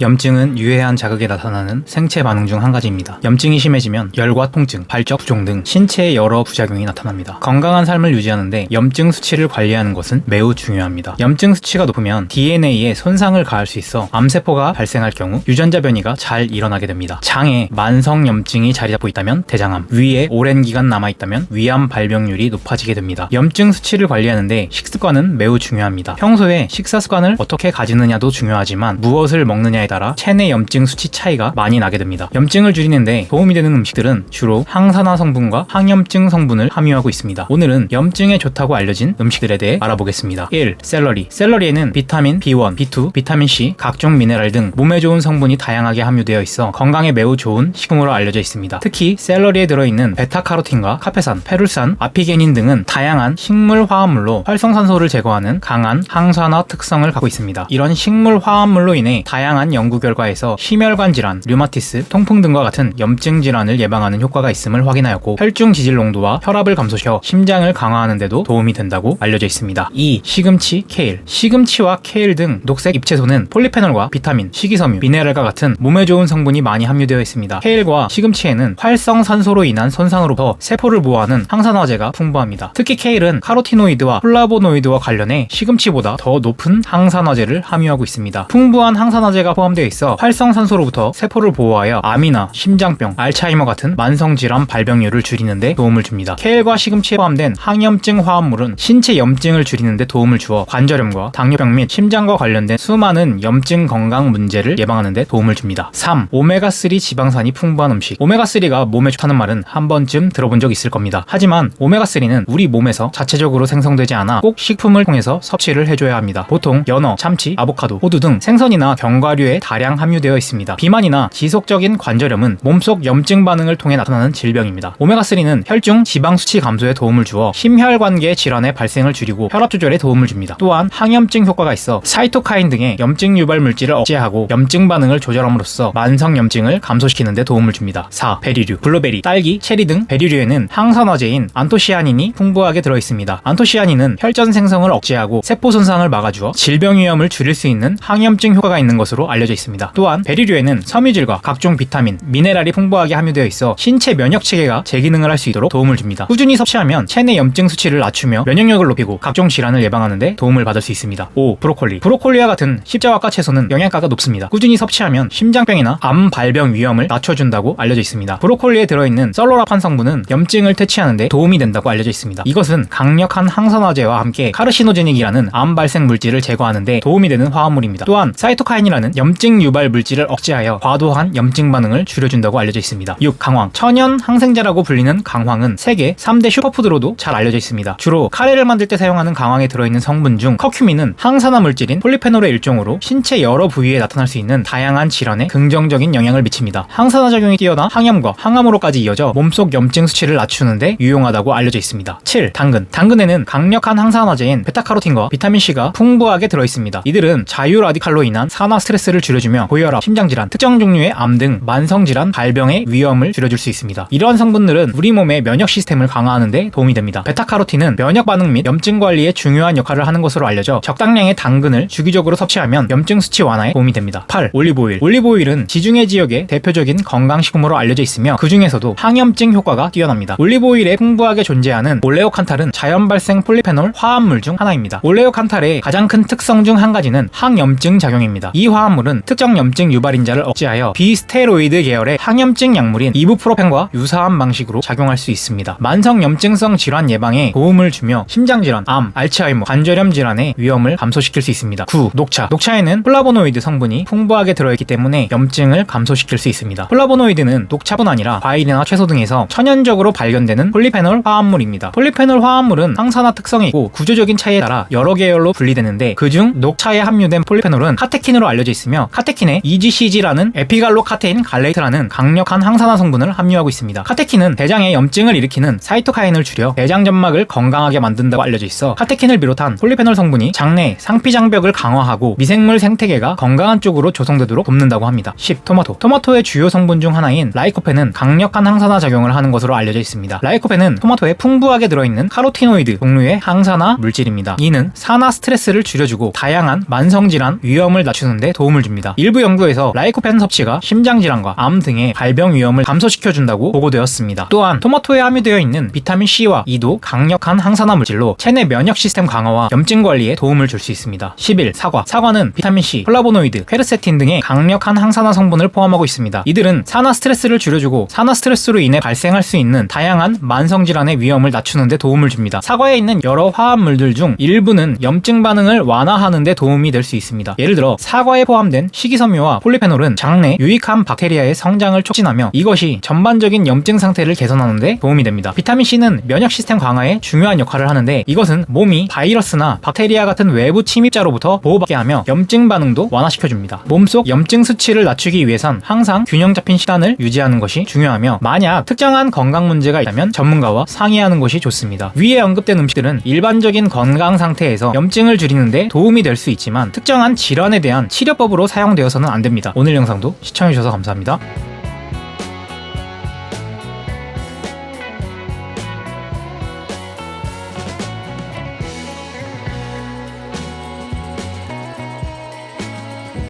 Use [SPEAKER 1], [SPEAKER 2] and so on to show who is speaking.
[SPEAKER 1] 염증은 유해한 자극에 나타나는 생체 반응 중 한 가지입니다. 염증이 심해지면 열과 통증, 발적, 부종 등 신체의 여러 부작용이 나타납니다. 건강한 삶을 유지하는데 염증 수치를 관리하는 것은 매우 중요합니다. 염증 수치가 높으면 DNA에 손상을 가할 수 있어 암세포가 발생할 경우 유전자 변이가 잘 일어나게 됩니다. 장에 만성 염증이 자리 잡고 있다면 대장암, 위에 오랜 기간 남아 있다면 위암 발병률이 높아지게 됩니다. 염증 수치를 관리하는데 식습관은 매우 중요합니다. 평소에 식사 습관을 어떻게 가지느냐도 중요하지만 무엇을 먹느냐에 따라 체내 염증 수치 차이가 많이 나게 됩니다. 염증을 줄이는데 도움이 되는 음식들은 주로 항산화 성분과 항염증 성분을 함유하고 있습니다. 오늘은 염증에 좋다고 알려진 음식들에 대해 알아보겠습니다. 1. 샐러리. 샐러리에는 비타민 B1, B2, 비타민 C, 각종 미네랄 등 몸에 좋은 성분이 다양하게 함유되어 있어 건강에 매우 좋은 식품으로 알려져 있습니다. 특히 샐러리에 들어있는 베타카로틴과 카페산, 페룰산, 아피게닌 등은 다양한 식물 화합물로 활성산소를 제거하는 강한 항산화 특성을 갖고 있습니다. 이런 식물 화합물로 인해 다양한 연구 결과에서 심혈관 질환, 류마티스, 통풍 등과 같은 염증 질환을 예방하는 효과가 있음을 확인하였고 혈중 지질 농도와 혈압을 감소시켜 심장을 강화하는 데도 도움이 된다고 알려져 있습니다. 2. 시금치, 케일. 시금치와 케일 등 녹색 잎채소는 폴리페놀과 비타민, 식이섬유, 미네랄과 같은 몸에 좋은 성분이 많이 함유되어 있습니다. 케일과 시금치에는 활성산소로 인한 손상으로부터 세포를 보호하는 항산화제가 풍부합니다. 특히 케일은 카로티노이드와 플라보노이드와 관련해 시금치보다 더 높은 항산화제를 함유하고 있습니다. 풍부한 항산화제가 포함 되어 있어 활성산소로부터 세포를 보호하여 암이나 심장병, 알츠하이머 같은 만성질환 발병률을 줄이는데 도움을 줍니다. 케일과 시금치에 포함된 항염증 화합물은 신체 염증을 줄이는데 도움을 주어 관절염과 당뇨병 및 심장과 관련된 수많은 염증 건강 문제를 예방하는데 도움을 줍니다. 3. 오메가3 지방산이 풍부한 음식. 오메가3가 몸에 좋다는 말은 한 번쯤 들어본 적 있을 겁니다. 하지만 오메가3는 우리 몸에서 자체적으로 생성되지 않아 꼭 식품을 통해서 섭취를 해줘야 합니다. 보통 연어, 참치, 아보카도, 호두 등 생선이나 견과류에 다량 함유되어 있습니다. 비만이나 지속적인 관절염은 몸속 염증 반응을 통해 나타나는 질병입니다. 오메가3는 혈중 지방 수치 감소에 도움을 주어 심혈관계 질환의 발생을 줄이고 혈압 조절에 도움을 줍니다. 또한 항염증 효과가 있어 사이토카인 등의 염증 유발 물질을 억제하고 염증 반응을 조절함으로써 만성 염증을 감소시키는 데 도움을 줍니다. 4. 베리류, 블루베리, 딸기, 체리 등 베리류에는 항산화제인 안토시아닌이 풍부하게 들어 있습니다. 안토시아닌은 혈전 생성을 억제하고 세포 손상을 막아주어 질병 위험을 줄일 수 있는 항염증 효과가 있는 것으로 알려져 있습니다. 또한 베리류에는 섬유질과 각종 비타민, 미네랄이 풍부하게 함유되어 있어 신체 면역 체계가 재기능을 할 수 있도록 도움을 줍니다. 꾸준히 섭취하면 체내 염증 수치를 낮추며 면역력을 높이고 각종 질환을 예방하는 데 도움을 받을 수 있습니다. 5. 브로콜리. 브로콜리와 같은 십자화과 채소는 영양가가 높습니다. 꾸준히 섭취하면 심장병이나 암 발병 위험을 낮춰준다고 알려져 있습니다. 브로콜리에 들어있는 썰로라판 성분은 염증을 퇴치하는 데 도움이 된다고 알려져 있습니다. 이것은 강력한 항산화제와 함께 카르시노제닉이라는 암 발생 물질을 제거하는 데 도움이 되는 화합물입니다. 또한 사이토카인이라는 염증 유발 물질을 억제하여 과도한 염증 반응을 줄여준다고 알려져 있습니다. 6. 강황. 천연 항생제라고 불리는 강황은 세계 3대 슈퍼푸드로도 잘 알려져 있습니다. 주로 카레를 만들 때 사용하는 강황에 들어있는 성분 중 커큐민은 항산화 물질인 폴리페놀의 일종으로 신체 여러 부위에 나타날 수 있는 다양한 질환에 긍정적인 영향을 미칩니다. 항산화 작용이 뛰어나 항염과 항암으로까지 이어져 몸속 염증 수치를 낮추는데 유용하다고 알려져 있습니다. 7. 당근. 당근에는 강력한 항산화제인 베타카로틴과 비타민C가 풍부하게 들어있습니다. 이들은 자유 라디칼로 인한 산화 스트레스를 줄여주며 고혈압, 심장질환, 특정 종류의 암 등 만성질환 발병의 위험을 줄여줄 수 있습니다. 이러한 성분들은 우리 몸의 면역 시스템을 강화하는 데 도움이 됩니다. 베타카로틴은 면역 반응 및 염증 관리에 중요한 역할을 하는 것으로 알려져 적당량의 당근을 주기적으로 섭취하면 염증 수치 완화에 도움이 됩니다. 8. 올리브오일. 올리브오일은 지중해 지역의 대표적인 건강식품으로 알려져 있으며 그 중에서도 항염증 효과가 뛰어납니다. 올리브오일에 풍부하게 존재하는 올레오칸탈은 자연 발생 폴리페놀 화합물 중 하나입니다. 올레오칸탈의 가장 큰 특성 중 한 가지는 항염증 작용입니다. 이 화합물은 특정 염증 유발인자를 억제하여 비스테로이드 계열의 항염증 약물인 이부프로펜과 유사한 방식으로 작용할 수 있습니다. 만성 염증성 질환 예방에 도움을 주며 심장 질환, 암, 알츠하이머, 관절염 질환의 위험을 감소시킬 수 있습니다. 9. 녹차. 녹차에는 플라보노이드 성분이 풍부하게 들어있기 때문에 염증을 감소시킬 수 있습니다. 플라보노이드는 녹차뿐 아니라 과일이나 채소 등에서 천연적으로 발견되는 폴리페놀 화합물입니다. 폴리페놀 화합물은 항산화 특성이 있고 구조적인 차이에 따라 여러 계열로 분리되는데 그중 녹차에 함유된 폴리페놀은 카테킨으로 알려져 있으며 카테킨에 EGCG라는 에피갈로카테인 갈레이트라는 강력한 항산화 성분을 함유하고 있습니다. 카테킨은 대장에 염증을 일으키는 사이토카인을 줄여 대장 점막을 건강하게 만든다고 알려져 있어 카테킨을 비롯한 폴리페놀 성분이 장내 상피장벽을 강화하고 미생물 생태계가 건강한 쪽으로 조성되도록 돕는다고 합니다. 10. 토마토. 토마토의 주요 성분 중 하나인 라이코펜은 강력한 항산화 작용을 하는 것으로 알려져 있습니다. 라이코펜은 토마토에 풍부하게 들어있는 카로티노이드 종류의 항산화 물질입니다. 이는 산화 스트레스를 줄여주고 다양한 만성질환 위험을 낮추는데 도움을 줍니다. 줍니다. 일부 연구에서 라이코펜 섭취가 심장 질환과 암 등의 발병 위험을 감소시켜준다고 보고되었습니다. 또한 토마토에 함유되어 있는 비타민 C와 E도 강력한 항산화 물질로 체내 면역 시스템 강화와 염증 관리에 도움을 줄 수 있습니다. 11. 사과. 사과는 비타민 C, 플라보노이드, 페르세틴 등의 강력한 항산화 성분을 포함하고 있습니다. 이들은 산화 스트레스를 줄여주고 산화 스트레스로 인해 발생할 수 있는 다양한 만성 질환의 위험을 낮추는 데 도움을 줍니다. 사과에 있는 여러 화합물들 중 일부는 염증 반응을 완화하는 데 도움이 될 수 있습니다. 예를 들어 사과에 포함 된 식이섬유와 폴리페놀은 장내 유익한 박테리아의 성장을 촉진하며 이것이 전반적인 염증 상태를 개선하는 데 도움이 됩니다. 비타민 C는 면역 시스템 강화에 중요한 역할을 하는데 이것은 몸이 바이러스나 박테리아 같은 외부 침입자로부터 보호받게 하며 염증 반응도 완화시켜줍니다. 몸속 염증 수치를 낮추기 위해선 항상 균형 잡힌 식단을 유지하는 것이 중요하며 만약 특정한 건강 문제가 있다면 전문가와 상의하는 것이 좋습니다. 위에 언급된 음식들은 일반적인 건강 상태에서 염증을 줄이는데 도움이 될 수 있지만 특정한 질환에 대한 치료법으로 사용되어서는 안 됩니다. 오늘 영상도 시청해주셔서 감사합니다.